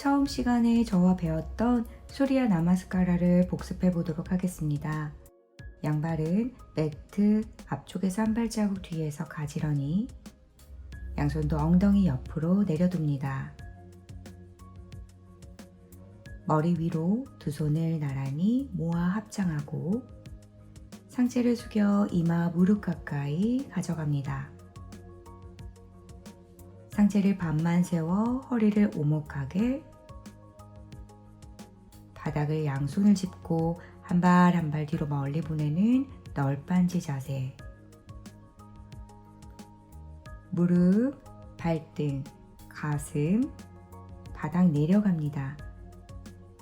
처음 시간에 저와 배웠던 소리아 나마스카라를 복습해 보도록 하겠습니다. 양발은 매트 앞쪽에서 한 발자국 뒤에서 가지런히 양손도 엉덩이 옆으로 내려둡니다. 머리 위로 두 손을 나란히 모아 합장하고 상체를 숙여 이마 무릎 가까이 가져갑니다. 상체를 반만 세워 허리를 오목하게 바닥을 양손을 짚고 한발 한발 뒤로 멀리 보내는 널빤지 자세. 무릎, 발등, 가슴, 바닥 내려갑니다.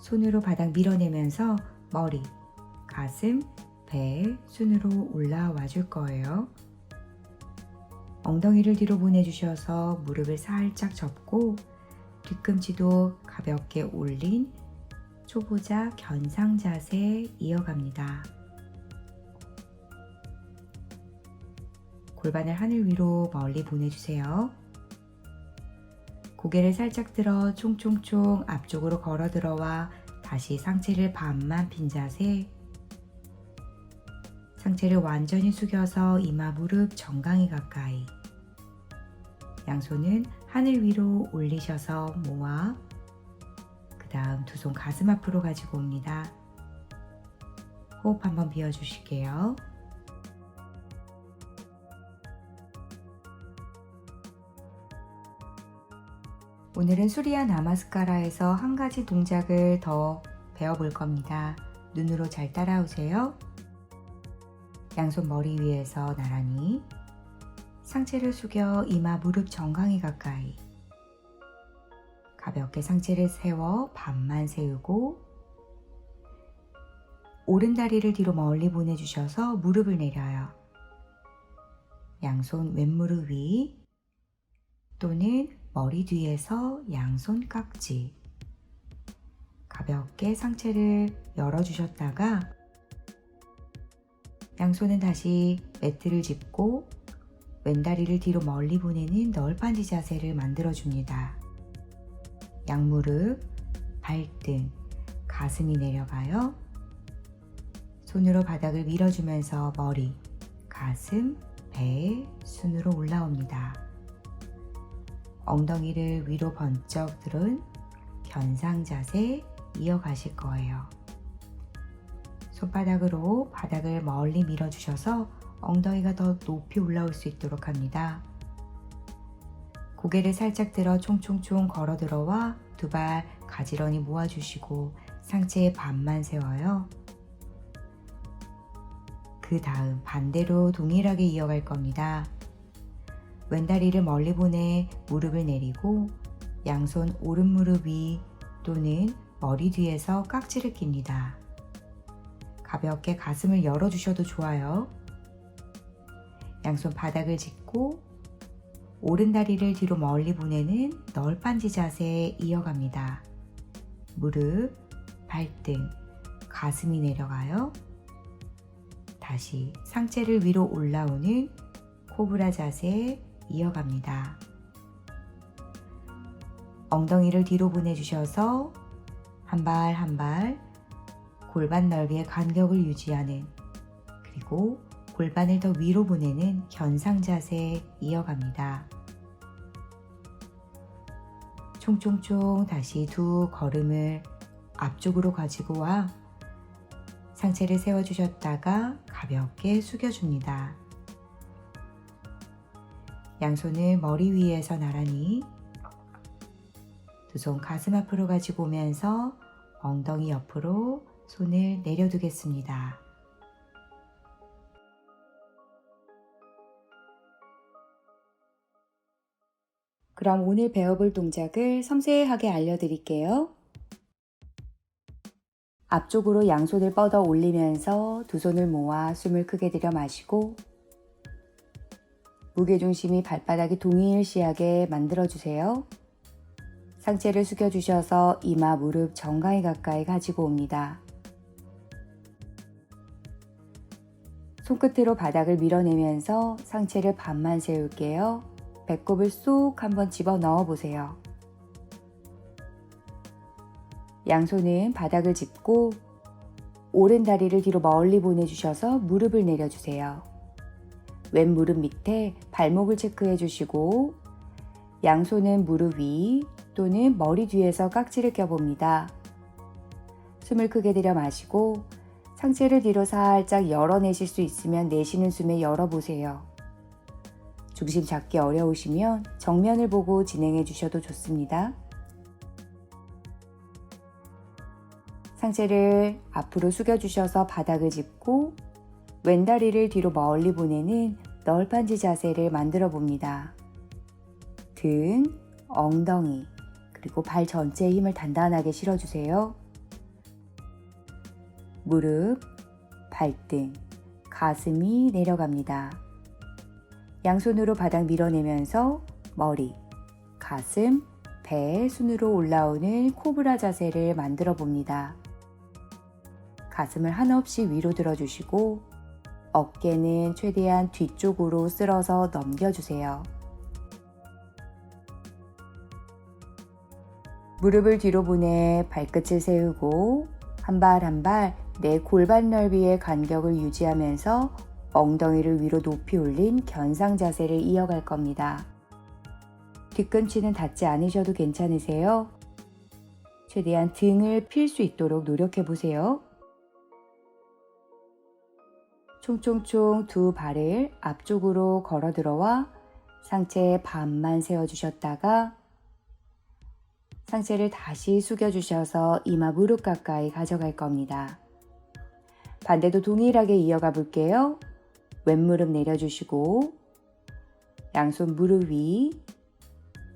손으로 바닥 밀어내면서 머리, 가슴, 배, 순으로 올라와 줄 거예요. 엉덩이를 뒤로 보내주셔서 무릎을 살짝 접고 뒤꿈치도 가볍게 올린 초보자 견상 자세 이어갑니다. 골반을 하늘 위로 멀리 보내주세요. 고개를 살짝 들어 총총총 앞쪽으로 걸어 들어와 다시 상체를 반만 핀 자세. 상체를 완전히 숙여서 이마 무릎 정강이 가까이. 양손은 하늘 위로 올리셔서 모아 그 다음 두 손 가슴 앞으로 가지고 옵니다. 호흡 한번 비워주실게요. 오늘은 수리아 나마스카라에서 한 가지 동작을 더 배워볼 겁니다. 눈으로 잘 따라오세요. 양손 머리 위에서 나란히 상체를 숙여 이마 무릎 정강이 가까이 가볍게 상체를 세워 반만 세우고 오른 다리를 뒤로 멀리 보내주셔서 무릎을 내려요. 양손 왼무릎 위 또는 머리 뒤에서 양손 깍지 가볍게 상체를 열어주셨다가 양손은 다시 매트를 짚고 왼다리를 뒤로 멀리 보내는 널빤지 자세를 만들어줍니다. 양무릎, 발등, 가슴이 내려가요. 손으로 바닥을 밀어주면서 머리, 가슴, 배, 순으로 올라옵니다. 엉덩이를 위로 번쩍 들은 견상 자세 이어가실 거예요. 손바닥으로 바닥을 멀리 밀어주셔서 엉덩이가 더 높이 올라올 수 있도록 합니다. 고개를 살짝 들어 총총총 걸어 들어와 두 발 가지런히 모아주시고 상체에 반만 세워요. 그 다음 반대로 동일하게 이어갈 겁니다. 왼다리를 멀리 보내 무릎을 내리고 양손 오른 무릎 위 또는 머리 뒤에서 깍지를 낍니다. 가볍게 가슴을 열어주셔도 좋아요. 양손 바닥을 짚고 오른 다리를 뒤로 멀리 보내는 널빤지 자세에 이어갑니다. 무릎, 발등, 가슴이 내려가요. 다시 상체를 위로 올라오는 코브라 자세 이어갑니다. 엉덩이를 뒤로 보내주셔서 한 발 한발 골반 넓이의 간격을 유지하는 그리고 골반을 더 위로 보내는 견상 자세 이어갑니다. 총총총 다시 두 걸음을 앞쪽으로 가지고 와 상체를 세워주셨다가 가볍게 숙여줍니다. 양손을 머리 위에서 나란히 두 손 가슴 앞으로 가지고 오면서 엉덩이 옆으로 손을 내려두겠습니다. 그럼 오늘 배워볼 동작을 섬세하게 알려드릴게요. 앞쪽으로 양손을 뻗어 올리면서 두 손을 모아 숨을 크게 들여 마시고 무게중심이 발바닥이 동일시하게 만들어주세요. 상체를 숙여주셔서 이마 무릎 정강이 가까이 가지고 옵니다. 손끝으로 바닥을 밀어내면서 상체를 반만 세울게요. 배꼽을 쏙 한번 집어 넣어 보세요. 양손은 바닥을 짚고 오른 다리를 뒤로 멀리 보내주셔서 무릎을 내려주세요. 왼 무릎 밑에 발목을 체크해 주시고 양손은 무릎 위 또는 머리 뒤에서 깍지를 껴봅니다. 숨을 크게 들여 마시고 상체를 뒤로 살짝 열어내실 수 있으면 내쉬는 숨에 열어보세요. 중심 잡기 어려우시면 정면을 보고 진행해 주셔도 좋습니다. 상체를 앞으로 숙여주셔서 바닥을 짚고 왼다리를 뒤로 멀리 보내는 널판지 자세를 만들어 봅니다. 등, 엉덩이, 그리고 발 전체에 힘을 단단하게 실어주세요. 무릎, 발등, 가슴이 내려갑니다. 양손으로 바닥 밀어내면서 머리, 가슴, 배 순으로 올라오는 코브라 자세를 만들어 봅니다. 가슴을 한없이 위로 들어주시고 어깨는 최대한 뒤쪽으로 쓸어서 넘겨주세요. 무릎을 뒤로 보내 발끝을 세우고 한 발 한 발 내 골반 넓이의 간격을 유지하면서 엉덩이를 위로 높이 올린 견상 자세를 이어갈 겁니다. 뒤꿈치는 닿지 않으셔도 괜찮으세요. 최대한 등을 필 수 있도록 노력해 보세요. 총총총 두 발을 앞쪽으로 걸어 들어와 상체 반만 세워주셨다가 상체를 다시 숙여주셔서 이마 무릎 가까이 가져갈 겁니다. 반대도 동일하게 이어가 볼게요. 왼무릎 내려주시고 양손 무릎 위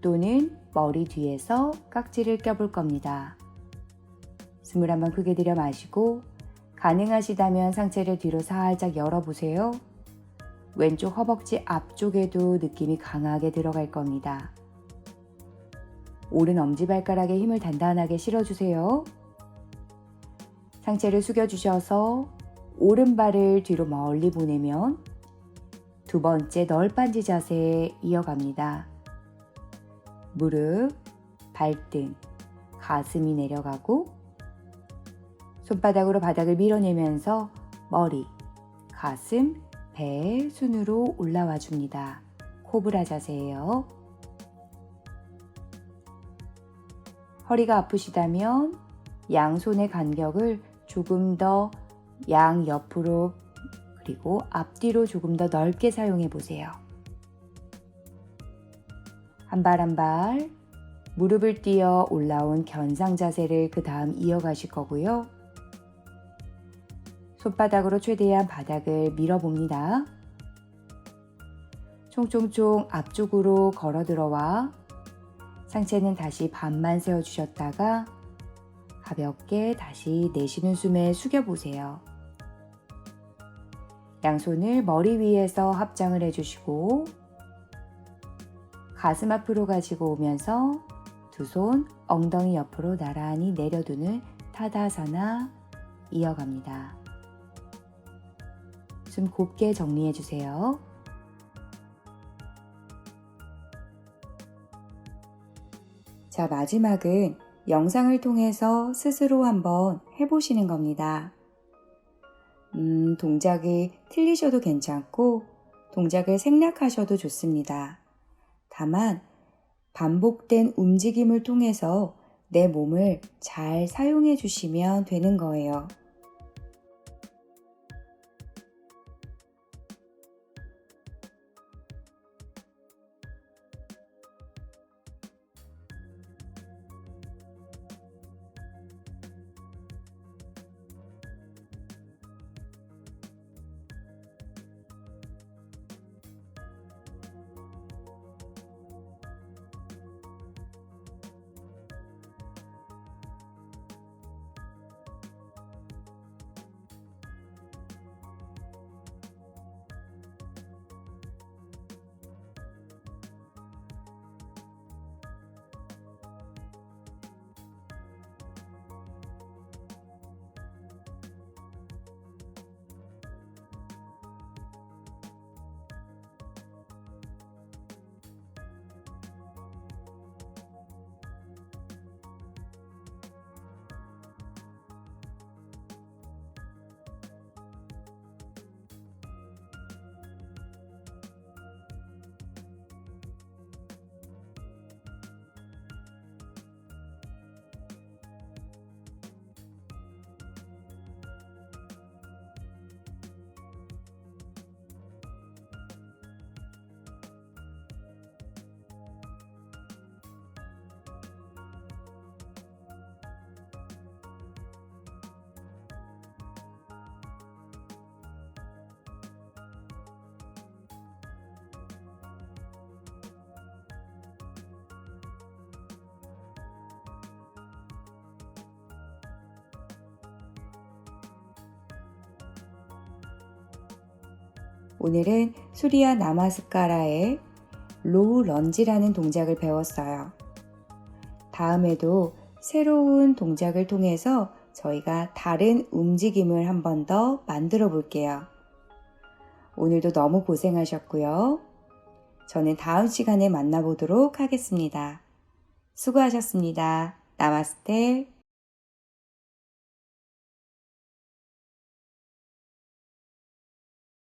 또는 머리 뒤에서 깍지를 껴볼 겁니다. 숨을 한번 크게 들여 마시고 가능하시다면 상체를 뒤로 살짝 열어보세요. 왼쪽 허벅지 앞쪽에도 느낌이 강하게 들어갈 겁니다. 오른 엄지발가락에 힘을 단단하게 실어주세요. 상체를 숙여주셔서 오른발을 뒤로 멀리 보내면 두 번째 널빤지 자세에 이어갑니다. 무릎, 발등, 가슴이 내려가고 손바닥으로 바닥을 밀어내면서 머리, 가슴, 배 순으로 올라와 줍니다. 코브라 자세예요. 허리가 아프시다면 양손의 간격을 조금 더 양 옆으로 그리고 앞뒤로 조금 더 넓게 사용해 보세요. 한 발 한 발 무릎을 띄어 올라온 견상 자세를 그 다음 이어가실 거고요. 손바닥으로 최대한 바닥을 밀어봅니다. 총총총 앞쪽으로 걸어 들어와 상체는 다시 반만 세워주셨다가 가볍게 다시 내쉬는 숨에 숙여보세요. 양손을 머리 위에서 합장을 해주시고 가슴 앞으로 가지고 오면서 두 손 엉덩이 옆으로 나란히 내려두는 타다사나 이어갑니다. 숨 곱게 정리해 주세요. 자, 마지막은 영상을 통해서 스스로 한번 해보시는 겁니다. 음, 동작이 틀리셔도 괜찮고, 동작을 생략하셔도 좋습니다. 다만, 반복된 움직임을 통해서 내 몸을 잘 사용해 주시면 되는 거예요. 오늘은 수리아 나마스카라의 로우 런지라는 동작을 배웠어요. 다음에도 새로운 동작을 통해서 저희가 다른 움직임을 한 번 더 만들어 볼게요. 오늘도 너무 고생하셨고요. 저는 다음 시간에 만나보도록 하겠습니다. 수고하셨습니다. 나마스테.